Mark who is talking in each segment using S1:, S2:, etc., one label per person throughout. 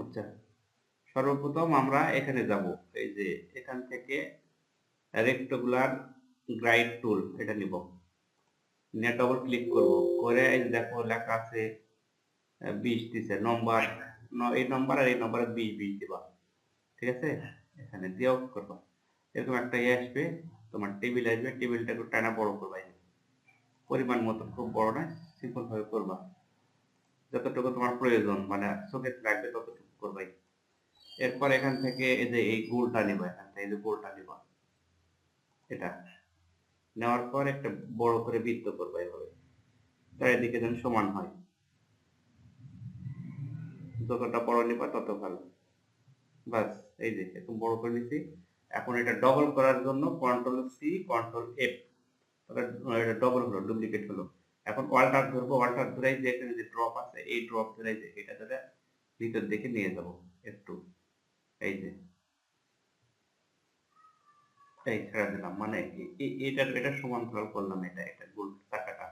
S1: আচ্ছা সর্বপ্রথম আমরা এখানে যাব। এই যে এখান থেকে রেক্টগুলার গ্রাইড টুল এটা নিব। নিয়ে ডবল ক্লিক করব। করে এই দেখো লেখা আছে বিশ দিছে নম্বর এই নম্বর আর এই নম্বরে বিশ বিশ দিবা। ঠিক আছে? এখানে দিয়েও করবা। এরকম একটা ইয়ে আসবে, তোমার টেবিল আসবে টেবিলটা একটু টানা বড় করবা পরিমাণ মতো, খুব বড় না সিম্পল ভাবে করবা। যতটুকু তোমার প্রয়োজন মানে চোখে লাগবে ততটুকু। করবাই এরপর এখান থেকে এই যে এই গোলটা নিবা এখান থেকে, এই যে গোলটা নিবা। এটা নেওয়ার পর একটা বড় করে বৃত্ত করবা এভাবে। চারিদিকে যেন সমান হয়। যতটা বড় নিবা তত ভালো। বাস এই যে একটু বড় করে নিছি। এখন এটা ডবল করার জন্য কন্ট্রোল সি কন্ট্রোল এফ এটা ডবল হলো ডুপ্লিকেট হলো। এখন ওয়ালটার ধরবো, ওয়ালটার ধরে যে এখানে যে ড্রপ আছে, এই ড্রপ ধরে যে এটা ধরে ভিতর দিকে নিয়ে যাব একটু। এই যে। এই ছেড়ে দিলাম। মানে এটা এটা সমান্তরাল করলাম এটা এটা গোল টাকাটা।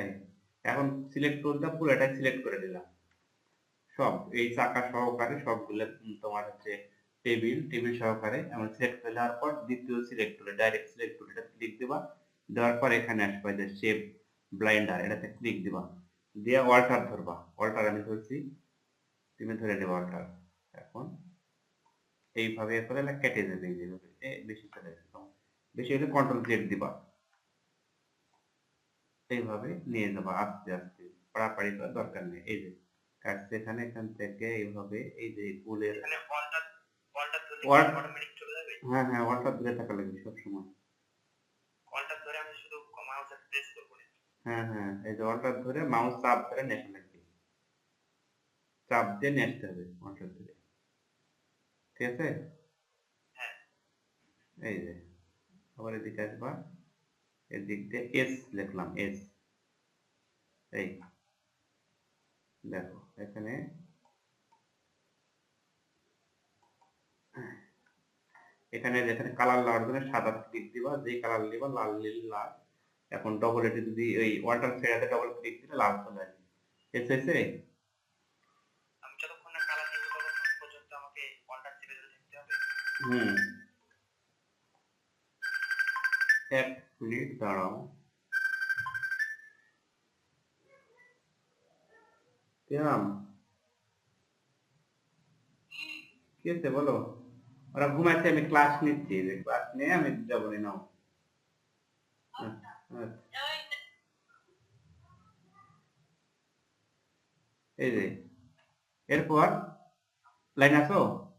S1: এই, এখন সিলেক্ট করতে পুরোটা সিলেক্ট করে দিলাম। সব, এই চাকা সহকারে সবগুলো তোমার হচ্ছে টেবিল টেবিল সহকারে এমন সিলেক্ট করে দেওয়ার পর দ্বিতীয় সিলেক্ট করে ডাইরেক্ট সিলেক্ট করে এটা ক্লিক দিবা। দেওয়ার পর এখানে আসবে যে শেপ ব্লাইন্ডার এটাতে ক্লিক দিবা। দিয়ে ওয়াল্টার ধরবা। ওয়াল্টার আমি ধরছি। তুমি ধরে নেবা ওয়াল্টার এখন এইভাবে করে কেটে যাবে এই যেভাবে। বেশি চলে বেশি হলে কন্ট্রোল জেড দিবা। এইভাবে নিয়ে যাবা আস্তে আস্তে। পাড়াপাড়ি করার দরকার নেই। এই যে কাটছে এখানে এখান থেকে এইভাবে এই যে
S2: যাবে?
S1: হ্যাঁ হ্যাঁ ওয়ালটা দূরে থাকা লাগবে সবসময়।
S2: বলটা ধরে আমি শুধু মাউসে প্রেস করব
S1: হ্যাঁ হ্যাঁ এই যে ওয়ালটা ধরে মাউস চাপ ধরে নেশা লাগবে চাপ দিয়ে নিয়ে আসতে হবে ধরে ঠিক আছে?
S2: হ্যাঁ।
S1: এই যে আবার এদিকে আসবা। এদিক দিয়ে এস লিখলাম এস এই দেখো এখানে এখানে যেখানে কালার লাগার জন্য সাদা ক্লিক দিবা যেই কালার দিবা লাল নীল লাল। এখন ডবল এটি যদি ওই ওয়াটার ছেড়াতে ডবল ক্লিক দিলে লাল চলে আসবে। এসেছে হুম। এক মিনিট, দাঁড়াও। কেরাম কি হচ্ছে বলো। ওরা ঘুমাচ্ছে আমি ক্লাস নিচ্ছি ক্লাস নিয়ে আমি যাব নাও। এই যে, এরপর লাইন আসো।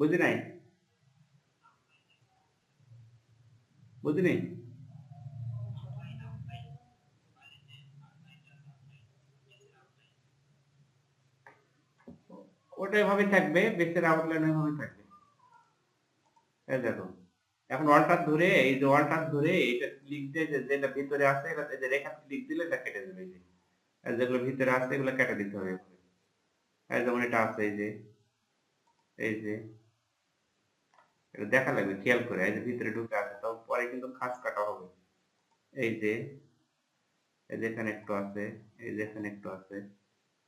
S1: বুঝি নাই? বুঝিনি ওটা এভাবে থাকবে বেসের আউটলাইন এভাবে থাকবে। এই দেখো, এখন ওয়ালটার ধরে, এই যে ওয়ালটার ধরে এটা ক্লিক দিয়ে যেটা ভিতরে আছে এটা যে রেখা ক্লিক দিলে এটা কেটে দেবে এই যে। আর যেগুলো ভিতরে আছে, এগুলো কেটে দিতে হবে। এই যেমন এটা আছে, এই যে এই যে এটা দেখা লাগবে, খেয়াল করে। এই যে ভিতরে ঢুকে আছে, তো পরে কিন্তু খাস কাটা হবে। এই যে, এই যেখানে একটু আছে, এই যেখানে একটু আছে,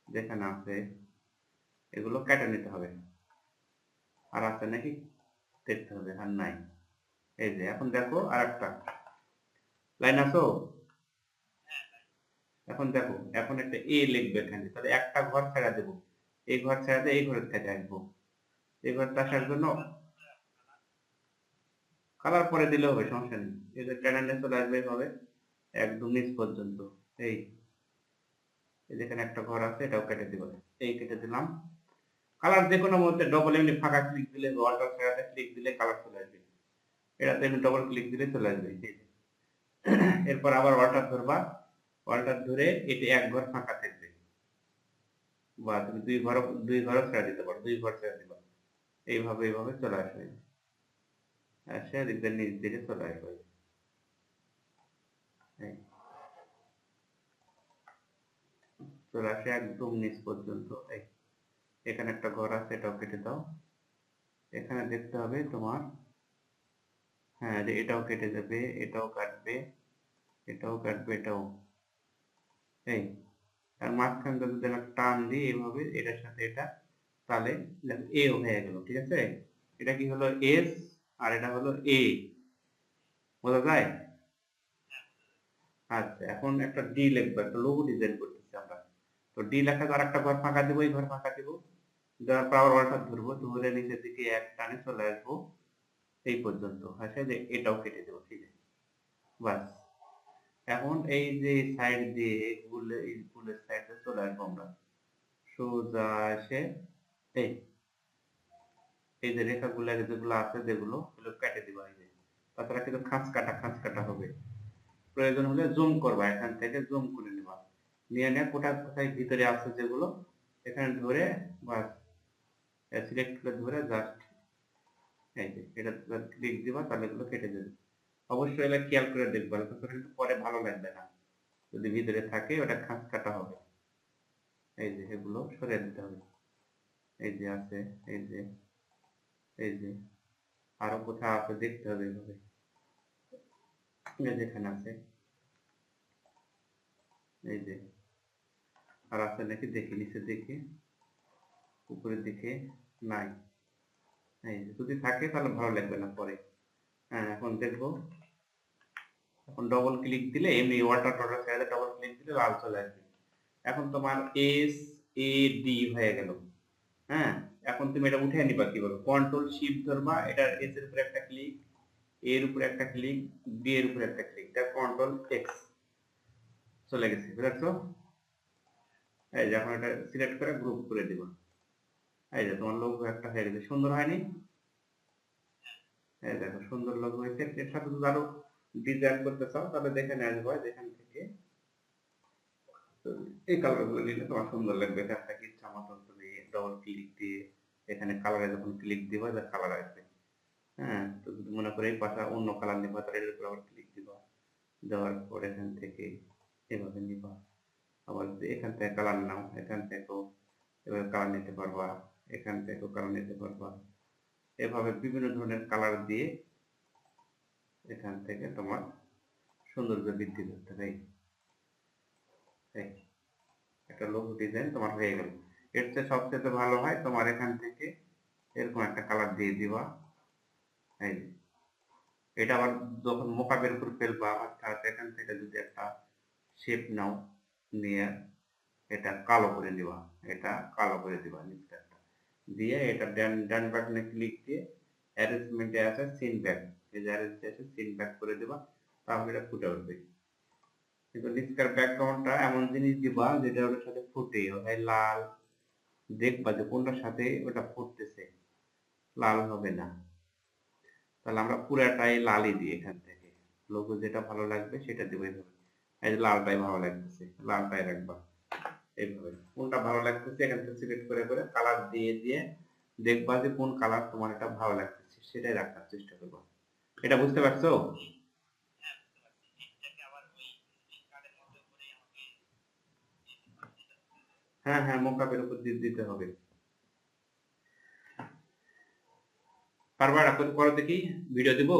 S1: যেখানে আছে, এগুলো কেটে নিতে হবে। আর আছে নাকি? দেখতে হবে, আর নাই। এই যে, এখন দেখো আর একটা লাইন আসো এখন দেখো, এখন একটা এ লিখবে এখানে। তাহলে একটা ঘর ছেড়া দেবো। এই ঘর ছেড়া দিয়ে এই ঘরের থেকে আসব। এই ঘরটা আসার জন্য কালার পরে দিলে হবে, সমস্যা নেই। যে চ্যানেলে চলে আসবে এইভাবে একদম নিচ পর্যন্ত। এই যেখানে একটা ঘর আছে, এটাও কেটে দিব। এই কেটে দিলাম। কালার যে কোনো মধ্যে ডবল এমনি ফাঁকা ক্লিক দিলে ওয়ালটার ছেড়াতে ক্লিক দিলে কালার চলে আসবে। এটাতে এমনি ডবল ক্লিক দিলে চলে আসবে। এরপর আবার ওয়ালটার ধরবা ওয়ালটার ধরে এটা এক ঘর ফাঁকা থাকবে। বা তুমি দুই ঘর দুই ঘরও ছেড়ে দিতে পারো, দুই ঘর ছেড়ে দিবা। এইভাবে এইভাবে চলে আসবে। আসে এদিকে নিচ দিকে একদম নিচ পর্যন্ত এখানে একটা ঘর আছে, এটাও কেটে দাও। এখানে দেখতে হবে তোমার হ্যাঁ যে এটাও কেটে যাবে এটাও কাটবে এটাও কাটবে, এটাও। এই আর যদি টান দিই এইভাবে এটার সাথে এটা তাহলে এ হয়ে গেল, ঠিক আছে? এটা কি হলো? এস আর এটা হলো এ বোঝা যায়? আচ্ছা এখন একটা ডি লিখব, একটা লোগো ডিজাইন করতেছি আমরা। তো ডি লেখা আর একটা ঘর ফাঁকা দিব, এই ঘর ফাঁকা দিব। ধরবো, ধরে নিচের দিকে এক টানে চলে আসব। এই পর্যন্ত, আসে যে এটাও কেটে দেবো, ঠিক আছে? বাস। এখন এই যে সাইড দিয়ে গুলে এই গুলের সাইডে চলে আসব আমরা। সোজা এসে, এই এই যে রেখাগুলো যেগুলো আছে যেগুলো কেটে দিবা এই যে। তাছাড়া কিন্তু খাঁচ কাটা খাঁচ কাটা হবে। প্রয়োজন হলে জুম করবা, এখান থেকে জুম করে নিবা। নিয়ে নিয়ে কোথায় কোথায় ভিতরে আছে যেগুলো, এখানে ধরে বাস সিলেক্ট করে ধরে জাস্ট এই যে, এটা ক্লিক দিবা, তাহলে এগুলো কেটে যাবে। অবশ্যই এটা খেয়াল করে দেখবা কিন্তু পরে ভালো লাগবে না। যদি ভিতরে থাকে, ওটা খাঁচ কাটা হবে। এই যে এগুলো সরিয়ে দিতে হবে। এই যে আছে, এই যে এই যে আরও কোথাও আছে, দেখতে হবে এইভাবে এই যে এখানে আছে। এই যে আর আছে নাকি? দেখি, নিচে দেখি উপরের দিকে নাই। যে যদি থাকে তাহলে ভালো লাগবে না পরে। হ্যাঁ এখন দেখব। এখন ডবল ক্লিক দিলে, এমনি ওয়াটার টটার সাইডে ডবল ক্লিক দিলে লাল চলে আসবে। এখন তোমার এস এ ডি হয়ে গেল। হ্যাঁ এখন তুমি এটা উঠে নিবা কি বলব কন্ট্রোল শিফট ধরবা, এটা এস এর উপরে একটা ক্লিক এ এর উপরে একটা ক্লিক ডি এর উপরে একটা ক্লিক এটা কন্ট্রোল এক্স চলে গেছে বুঝছ এই যে এখন এটা সিলেক্ট করে গ্রুপ করে দিব। এই যে তোমার লোগো একটা হয়ে গেছে, সুন্দর হয়নি? এই দেখো, সুন্দর লোগো হয়েছে। এর সাথে যদি আরও ডিজাইন করতে চাও, তাহলে দেখে যাবে যেখান থেকে এই কালারগুলো নিলে তোমার সুন্দর লাগবে। থেকে ইচ্ছা মতন তুমি ডবল ক্লিক দিয়ে এখানে কালারে যখন ক্লিক দিবা যে কালার আসবে। হ্যাঁ তো মনে করে এই পাশে অন্য কালার নিবা, তাহলে এর উপর আবার ক্লিক দিবা। দেওয়ার পর এখান থেকে এভাবে নিবা। আবার যদি এখান থেকে কালার নাও, এখান থেকেও এভাবে কালার নিতে পারবা, এখান থেকেও কালার নিতে পারবা। এভাবে বিভিন্ন ধরনের কালার দিয়ে এখান থেকে তোমার সৌন্দর্য বৃদ্ধি করতে এই, একটা লোগো ডিজাইন তোমার হয়ে গেল। এর চেয়ে সবচেয়ে ভালো হয় তোমার এখান থেকে এরকম একটা কালার দিয়ে দিবা। এই। এটা আবার যখন মোকাবের উপর ফেলবা অর্থাৎ এখান থেকে যদি একটা শেপ নাও নিয়ে এটা কালো করে দিবা, এটা কালো করে দিবা নিচটা দিয়ে এটা ডান ডান বাটনে ক্লিক দিয়ে অ্যারেঞ্জমেন্টে আছে সিন ব্যাক এই যে অ্যারেঞ্জ আছে সিন ব্যাক করে দিবা, তাহলে এটা ফুটে উঠবে। কিন্তু নিচকার ব্যাকগ্রাউন্ডটা এমন জিনিস দিবা যেটা ওটার সাথে ফুটে হয়। লাল দেখবা যে কোনটার সাথে ওটা ফুটতেছে। লাল হবে না। তাহলে আমরা পুরাটাই লালই দিই এখান থেকে। লোগো যেটা ভালো লাগবে সেটা দেবো এইভাবে এই যে লালটাই ভালো লাগতেছে, লালটাই রাখবা এইভাবে। কোনটা ভালো লাগতেছে এখান থেকে সিলেক্ট করে করে কালার দিয়ে দিয়ে দেখবা যে কোন কালার তোমার এটা ভালো লাগতেছে, সেটাই রাখার চেষ্টা করবা। এটা বুঝতে পারছ
S2: হ্যাঁ বুঝতে পারছি এটাকে আবার ওই কার্ডের মধ্যে করেই আমাকে
S1: হ্যাঁ হ্যাঁ মোকাবের উপর দিতে হবে। বারবার এখন করো দেখি ভিডিও দিব?